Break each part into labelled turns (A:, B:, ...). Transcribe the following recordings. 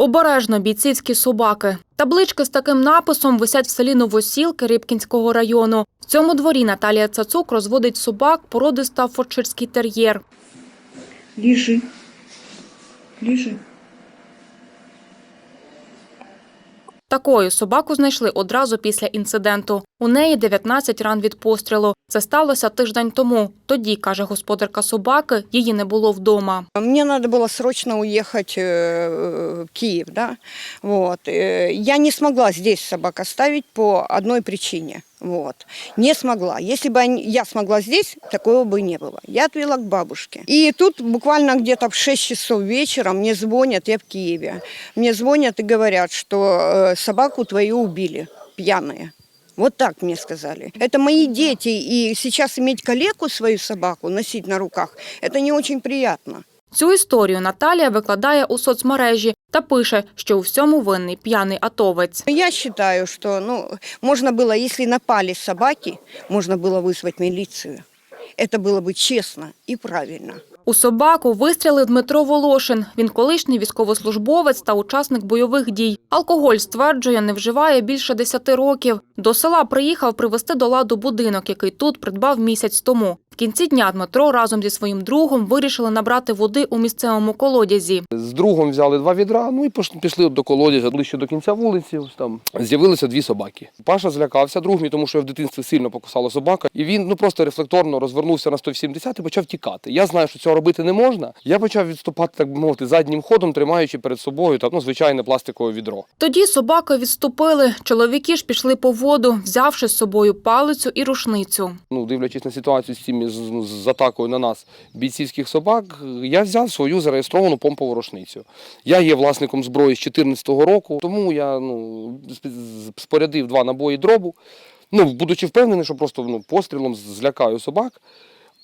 A: Обережно бійцівські собаки. Таблички з таким написом висять в селі Новосілки Рибкінського району. В цьому дворі Наталія Цацук розводить собак породи стаффордширський тер'єр.
B: Ліжи. Ліжи.
A: Такою собаку знайшли одразу після інциденту. У неї 19 ран від пострілу. Це сталося тиждень тому. Тоді, каже господарка собаки, її не було вдома.
C: Мне надо было срочно уехать э, в Киев, да, вот. Э, Я не смогла здесь собак оставить по одной причине, вот. Не смогла. Если бы они- я смогла здесь, такого бы не было. Я отвела к бабушке. И тут буквально где-то в 6 часов вечера мне звонят, я в Киеве, мне звонят и говорят, что э, собаку твою убили, пьяные. Вот так мне сказали. Это мои дети, и сейчас иметь калеку свою собаку, носить на руках, это не очень приятно.
A: Цю історію Наталія викладає у соцмережі та пише, що у всьому винний п'яний атовець.
C: Я считаю, что ну, можно было, если напали собаки, можно было вызвать милицию. Это было бы честно и правильно.
A: У собаку вистрілив Дмитро Волошин. Він колишній військовослужбовець та учасник бойових дій. Алкоголь, стверджує, не вживає більше 10 років. До села приїхав привезти до ладу будинок, який тут придбав місяць тому. Кінці дня Дмитро разом зі своїм другом вирішили набрати води у місцевому колодязі.
D: З другом взяли два відра, ну і пішли до колодязя ближче до кінця вулиці. Ось там з'явилися дві собаки. Паша злякався другмі, тому що в дитинстві сильно покусала собака, і він ну просто рефлекторно розвернувся на 180 і почав тікати. Я знаю, що цього робити не можна. Я почав відступати, так би мовити, заднім ходом, тримаючи перед собою там, ну, звичайне пластикове відро.
A: Тоді собаки відступили. Чоловіки ж пішли по воду, взявши з собою палицю і рушницю.
D: Ну, дивлячись на ситуацію з цими з, з атакою на нас бійцівських собак, я взяв свою зареєстровану помпову рушницю. Я є власником зброї з 2014 року, тому я ну, спорядив два набої дробу, ну, будучи впевнений, що просто ну, пострілом злякаю собак.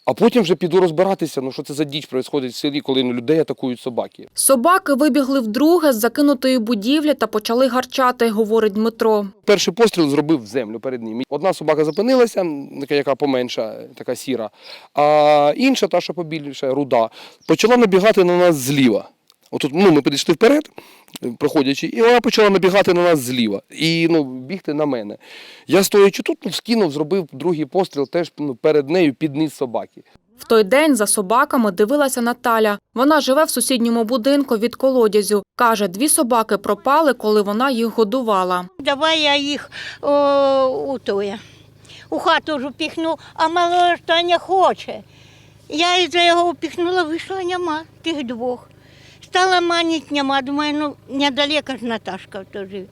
D: А потім вже піду розбиратися, ну що це за діч відбувається в селі, коли людей атакують собаки.
A: Собаки вибігли вдруге з закинутої будівлі та почали гарчати, говорить Дмитро.
D: Перший постріл зробив в землю перед ним. Одна собака зупинилася, яка поменша, така сіра, а інша, та, що побільше, руда, почала набігати на нас зліва. Отут, ну, ми підійшли вперед, проходячи, і вона почала набігати на нас зліва і ну, бігти на мене. Я стоячи тут, ну, скинув, зробив другий постріл теж ну, перед нею під низ собаки.
A: В той день за собаками дивилася Наталя. Вона живе в сусідньому будинку від колодязю. Каже, дві собаки пропали, коли вона їх годувала.
E: Давай я їх о, у тоє. У хату ж упіхну, а мало не хоче. Я із його упіхнула, вийшла нема тих двох. Стала манить нема, думаю, ну недалеко ж Наташка то живе.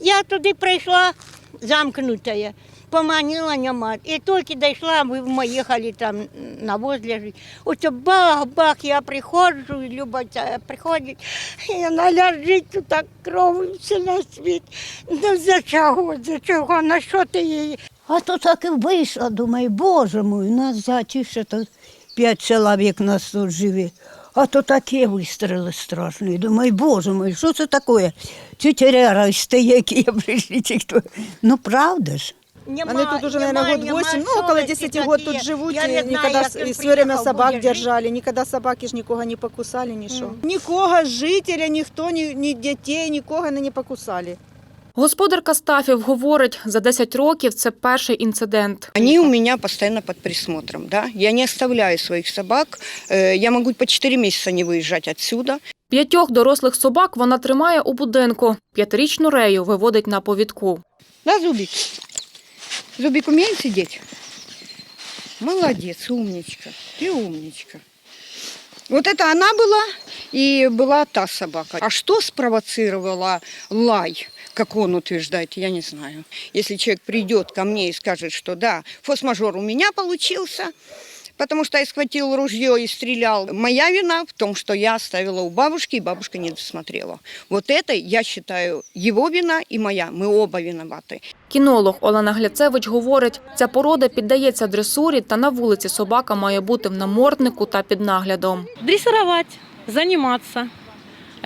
E: Я туди прийшла замкнутая, поманила нема. І тільки дійшла, ми їхали там навоз лежить. Оце бах-бах, я приходжу, Люба приходить, і вона лежить тут так кров все на світ. Ну за чого, за чого, на що ти її?
F: А то так і вийшла, думаю, боже мой, нас затише тут п'ять чоловік нас тут живе. А то такі вистріли страшні. Думаю, боже мой, що це таке? Тетя стояки прийшли, чи хто. Ну правда ж.
E: Нема,
G: Они тут уже,
E: нема,
G: наверное, год
E: нема
G: 8, ну, около
E: совісті
G: 10 год тут живут,
E: Я
G: и
E: не знаю,
G: никогда и все время собак держали, никогда собаки ж никого не покусали, ничего. Никого жителя, ніхто, ні, ні дітей, нікого вони не покусали.
A: Господарка Стафів говорить, за 10 років це перший інцидент.
C: Они у меня постоянно под присмотром. Да? Я не оставляю своих собак. Э, Я могу по 4 месяца не выезжать отсюда.
A: П'ятьох дорослих собак вона тримає у будинку. П'ятирічну рею виводить на повідку.
C: Да, Зубик? Зубик умеет сидеть? Молодец, умничка. Ты умничка. Вот это она была и была та собака. А что спровоцировало лай, как он утверждает, я не знаю. Если человек придет ко мне и скажет, что да, форс-мажор у меня получился, потому что я схватил ружье и стрелял. Моя вина в том, что я оставила у бабушки, и бабушка не досмотрела. Вот это, я считаю, его вина и моя. Мы оба виноваты.
A: Кінолог Олена Гляцевич говорить, ця порода піддається дресурі та на вулиці собака має бути в наморднику та під наглядом.
H: Дрессировать, заниматься.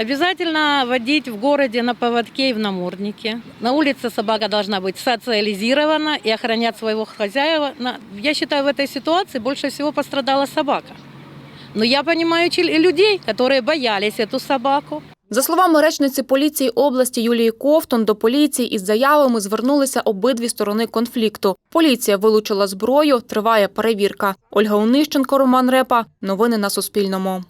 H: Обязательно водить в городе на поводке и в наморднике. На улице собака должна быть социализирована и охранять своего хозяина. На- Я считаю, в этой ситуации больше всего пострадала собака. Но я понимаю чел- людей, которые боялись эту собаку.
A: За словами речниці поліції області Юлії Ковтун, до поліції із заявами звернулися обидві сторони конфлікту. Поліція вилучила зброю, триває перевірка. Ольга Онищенко, Роман Репа. Новини на Суспільному.